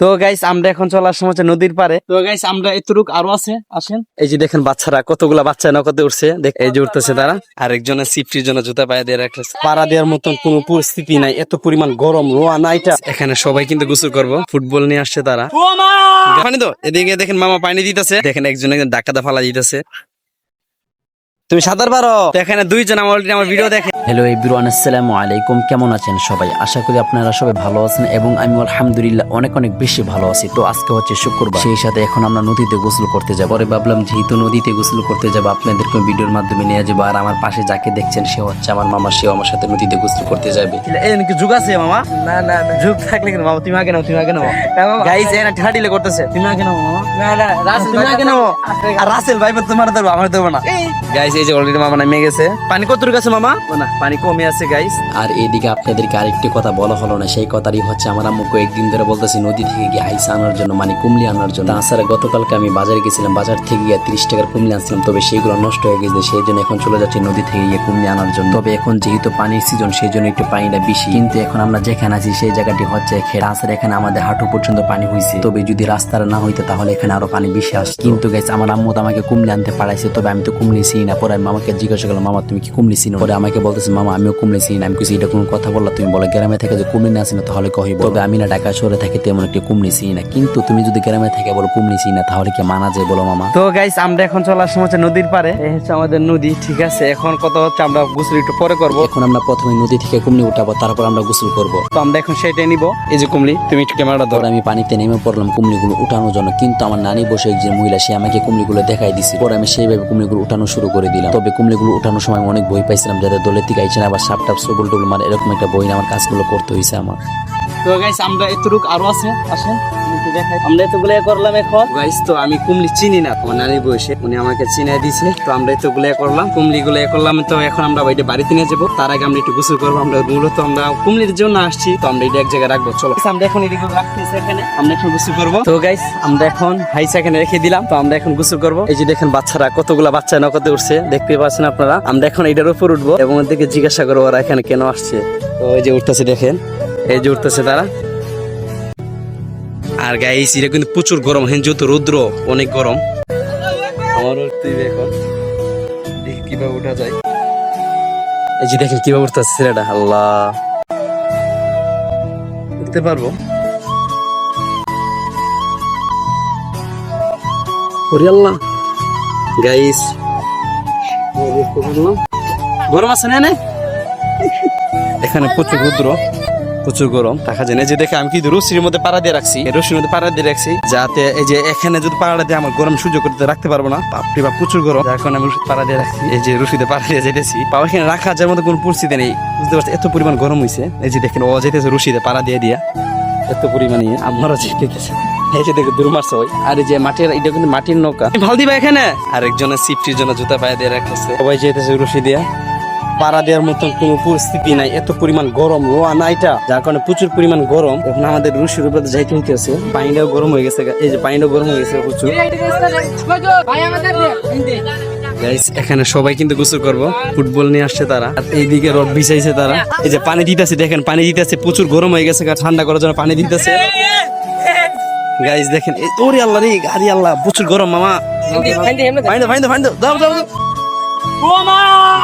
তো গাইস আমরা এখন চলে আসলাম হচ্ছে নদীর পারে তো গাইস আমরা এতটুক আরও আছে আসেন। এই যে দেখেন বাচ্চারা কতগুলা বাচ্চা নৌকাতে উঠছে এই যে উঠতেছে তারা। আর একজনের সিফটির জন্য জুতা পায়ে দিয়ে রাখতেছে পাড়া দেওয়ার মতন কোনো পরিস্থিতি নাই এত পরিমাণ গরম রোয়া নাইটা এখানে সবাই কিন্তু গোসল করব ফুটবল নিয়ে আসছে তারা। পানি তো এদিকে দেখেন মামা পানি দিতেছে। দেখেন একজন একজন ডাক্কাতে ফালা দিতেছে। তুমি সাঁতার পারো? এখানে দুইজন আমার already আমার ভিডিও দেখে। হ্যালো এভরিওয়ান আসসালামু আলাইকুম কেমন আছেন সবাই? আশা করি আপনারা সবাই ভালো আছেন এবং আমি আলহামদুলিল্লাহ অনেক অনেক বেশি ভালো আছি। তো আজকে হচ্ছে শুক্রবার। সেই সাথে এখন আমরা নদীতে গোসল করতে যাব। পরে ভাবলাম যেহেতু নদীতে গোসল করতে যাব আপনাদেরকে ভিডিওর মাধ্যমে নিয়ে যাব। আর আমার পাশে যাকে দেখছেন সে হচ্ছে আমার মামা। সেও আমার সাথে নদীতে গোসল করতে যাবে। যুগ আছে মামা? না না যুগ থাকলে কেন মামা তুমি আগে নাও তুমি আগে নাও গাইস এরা ঠাডিলে করতেছে। তুমি আগে নাও মামা। না না রাসেল তুমি আগে নাও আর রাসেল ভাই তোমার দেবো আমার দেবো না। গাইস এই যে অলরেডি মামা নামে গেছে। পানি কতটুকু আছে মামা? না পানি কমে আছে গাইস আর এইদিকে আপনাদেরকে আরেকটি কথা বলা হলো না সেই কথারই হচ্ছে আমার আম্মু কয়েকদিন ধরে বলতেছি নদী থেকে গিয়ে আইসা আনার জন্য মানে কুমলি আনার জন্য। তাছাড়া গতকালকে আমি বাজারে গেছিলাম বাজার থেকে গিয়ে তিরিশ টাকার কুমলি আনছিলাম তবে সেগুলো নষ্ট হয়ে গেছে সেই জন্য এখন চলে যাচ্ছি নদী থেকে গিয়ে কুমলি আনার জন্য। তবে এখন যেহেতু পানির সিজন সেই জন্য একটু পানিটা বেশি। কিন্তু এখন আমরা যেখানে আছি সেই জায়গাটি হচ্ছে খেড়া আসার এখানে আমাদের হাঁটু পর্যন্ত পানি হয়েছে তবে যদি রাস্তার না হইতো তাহলে এখানে আরও পানি বেশি আসতো। কিন্তু গেছে আমার আম্মু তো আমাকে কুমলি আনতে পারাইছে তবে আমি তো কুমলি চিনি না। পরে মামাকে জিজ্ঞাসা করলাম মামা তুমি কি কুমলি চিনো? পরে আমাকে বলতেছে মামা আমিও কুমলি চিনি না। আমি কিছু এটা কোনো কথা বললা তুমি। বলে গ্রামে থেকে যে কুমলি না চিনো তাহলে কহিব তবে আমি না ঢাকা শহরে থাকি তেমন একটি কুমলি চিনি না। কিন্তু তুমি যদি গ্রামে থেকে বলো কুমলি চিনি না তাহলে কি মানা যায়? বলো মামা। তো গাইস আমরা এখন চলে আসলাম হচ্ছে নদীর পারে এই হচ্ছে আমাদের নদী ঠিক আছে? এখন কত হচ্ছে আমরা গোসল একটু পরে করব। এখন আমরা প্রথমে নদী থেকে কুমলি উঠাবো তারপর আমরা গোসল করব। তো আমরা এখন সেটাই নিব। এই যে কুমলি তুমি একটু ক্যামেরাটা ধরো। আমি পানিতে নেমে পড়লাম কুমলিগুলো উঠানোর জন্য। কিন্তু আমার নানি বসে যে মহিলা সে আমাকে কুমলিগুলো দেখাই দিছে। পরে আমি সেইভাবে কুমলিগুলো উঠানো শুরু করে দিলাম। তবে কুমলিগুলো উঠানোর সময় অনেক বই পাইছিলাম, যাদের দলের থেকে আইছে না, আবার সাপ টাপ টুল মানে এরকম একটা বই আমার কাজগুলো করতে হয়েছে আমার। তো গাইস আমরা এতটুক আরও আছে আসেন। আমরা এতগুলো করলাম এখন। গাইস তো আমি কুমলি চিনি না উনি আমাকে দিছে তো আমরা এতগুলো করলাম কুমলি গুলো করলাম। তো এখন আমরা বাইরে বাড়িতে নিয়ে যাব। তার আগে আমরা একটু গোসল করব আমরা মূলত আমরা কুমলির জন্য আসছি। তো আমরা এটা এক জায়গায় রাখব চলো। আমরা এখন এদিকে রাখতেছি এখানে। আমরা এখন গোসল করব। তো গাইস আমরা এখন হাইস এখানে রেখে দিলাম। তো আমরা এখন গোসল করব। এই যে দেখেন বাচ্চারা কতগুলা বাচ্চা নৌকাতে উঠছে। দেখতে পাচ্ছেন আপনারা? আমরা এখন এটার উপর উঠবো এবং ওদেরকে জিজ্ঞাসা করব ওরা এখানে কেন আসছে। তো এই যে উঠতেছে দেখেন। এই যে উঠতেছে তারা। আর গাইস এটা কিন্তু প্রচুর গরম হেন যেহেতু রৌদ্র, অনেক গরম। আমারও উঠতে এখন কীভাবে উঠা যায়। এই যে দেখেন কীভাবে উঠতেছে ছেলেটা, আল্লাহ। উঠতে পারব? গাইস গরম আছে না? এখানে প্রচুর রৌদ্র। প্রচুর গরম, দেখা যায় না। যে দেখে আমি কিন্তু রশির মধ্যে পাড়া দিয়ে রাখছি। রশির মধ্যে পাড়া দিয়ে রাখছি, যাতে এই যে এখানে যদি পাড়া দিয়ে আমার গরম সহ্য করতে রাখতে পারব না, বাপরে বাপ, প্রচুর গরম। কারণে আমি পাড়া দিয়ে রাখছি, এই যে রশিতে পাড়া দিয়ে যেতেছি বাবা, এখানে রাখা যার মধ্যে কোনো পরিস্থিতি নেই। বুঝতে পারছি এত পরিমাণ গরম হয়েছে এই যে দেখেন, ও যেতেছে রশিতে পাড়া দিয়ে দিয়া। এত পরিমাণে আমারও যেতেছে এই যে দেখো দূর আর যে মাটির, এটা কিন্তু মাটির নৌকা। ভালো দিবা এখানে? আর একজনের সিফটির জন্য জুতা পায়ে দিয়ে রাখতেছে। সবাই যেতেছে রশি দিয়া। পাড়া দেওয়ার মতন কোনো পরিস্থিতি নাই। এত পরিমাণ গরম রোয়া নাইটা যার কারণে প্রচুর পরিমাণ গরম। এখন আমাদের রুশির উপরে যাইতে হইতেছে। পানিটাও গরম হয়ে গেছে এই যে পানিটাও গরম হয়ে গেছে প্রচুর। এখানে সবাই কিন্তু গোসল করব। ফুটবল নিয়ে আসছে তারা। আর এইদিকে রড বিছাইছে তারা। এই যে পানি দিতেছে দেখেন পানি দিতেছে প্রচুর গরম হয়ে গেছে ঠান্ডা করার জন্য পানি দিতেছে। গাইস দেখেন ওরে আল্লাহ রে গাড়ি আল্লাহ প্রচুর গরম মামা। ফাইন ফাইন ফাইন দাও দাও দাও।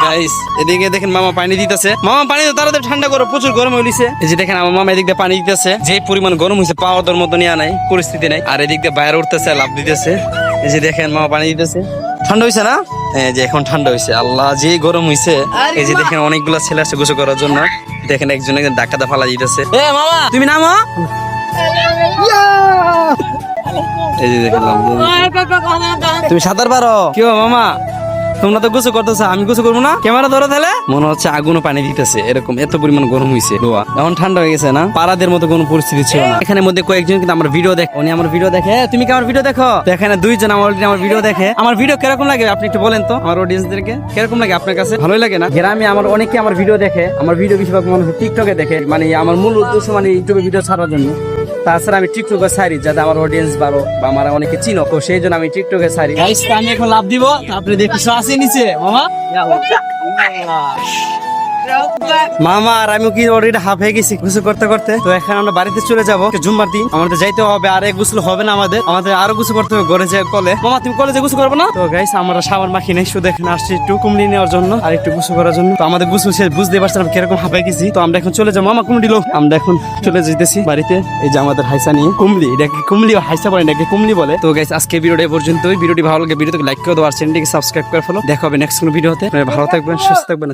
গাইস এদিকে দেখেন মামা পানি দিতেছে। মামা পানি দাও তাড়াতাড়ি ঠান্ডা করো প্রচুর গরম হইছে এই যে দেখেন আমার মামা এদিক দিয়ে পানি দিতেছে। যে পরিমাণ গরম হইছে পাওয়ার দর মতো নিয়ে নাই পরিস্থিতি নাই। আর এদিক দিয়ে বাইরে উঠতেছে লাভ দিতেছে। এই যে দেখেন মামা পানি দিতেছে। ঠান্ডা হইছে না? এই যে এখন ঠান্ডা হইছে আল্লাহ যে গরম হইছে এই যে দেখেন অনেকগুলা ছেলে আসছে গোসল করার জন্য। দেখেন একজন একজন ডাক্তার ফালা দিতেছে। এ মামা তুমি নামো? এই যে দেখলাম তুমি সাঁতার পারো? কি মামা? তোমরা তো গোসল করতেছো, আমি গোসল করব না? ক্যামেরা ধরো তাহলে? মনে হচ্ছে আগুনও পানি দিতেছে, এরকম এত পরিমাণ গরম হয়েছে এখন ঠান্ডা হয়ে গেছে না? পাড়াদের মতো কোনো পরিস্থিতি ছিল না। এখানে মধ্যে কয়েকজন কিন্তু আমার ভিডিও দেখে। উনি আমার ভিডিও দেখে তুমি কি আমার ভিডিও দেখো? এখানে দুইজন আমার already আমার ভিডিও দেখে। আমার ভিডিও কীরকম লাগে? আপনি একটু বলেন তো, আমার অডিয়েন্সদেরকে কীরকম লাগে আপনার কাছে? ভালোই লাগে না? গ্রামে আমার অনেকে আমার ভিডিও দেখে। আমার ভিডিও বেশিরভাগ মানুষ টিকটকে দেখে। মানে আমার মূল উদ্দেশ্য মানে ইউটিউবে ভিডিও ছাড়ার জন্য। তাছাড়া আমি টিকটকে সারি যাতে আমার অডিয়েন্স বাড়ো বা আমার অনেকে চিনো। তো সেই জন্য আমি টিকটকে ছাড়ি। গাইস আমি এখন লাভ দিব আপনি দেখি আসে নিচে মামা। মামা আর আমি অলরেডি হাফ হয়ে গেছি, গোসল করতে করতে। তো এখন আমরা বাড়িতে চলে যাব জুম্মার দিন। আমাদের যাইতে হবে, আর এক গোসল হবে না আমাদের। আমাদের আরও গোসল করতে হবে, ঘরে যে কলে। মামা, তুমি কলেজে গোসল করবে না? তো গাইস আমরা সাবান মাখি শুধু এখানে আসছি একটু কুমড়ি নেওয়ার জন্য, আর একটু গোসল করার জন্য। তো আমাদের গোসল বুঝতে পারছিলাম কীরকম হাঁপাই গেছি। তো আমরা এখন চলে যাব। মামা, কুমড়ি লো। আমরা এখন চলে যেতেছি বাড়িতে। এই যে আমাদের হাইসা নিয়ে কুমলি এটাকে কুমলি হাইসা বলে এটাকে কুমলি বলে। তো গাইস আজকে ভিডিওটা পর্যন্তই। ভিডিওটি ভালো লাগে ভিডিওতে লাইক করে দেওয়ার চ্যানেলটিকে সাবস্ক্রাইব করে ফেলো দেখা হবে নেক্সট কোনো ভিডিওতে ভালো থাকবেন, সুস্থ থাকবেন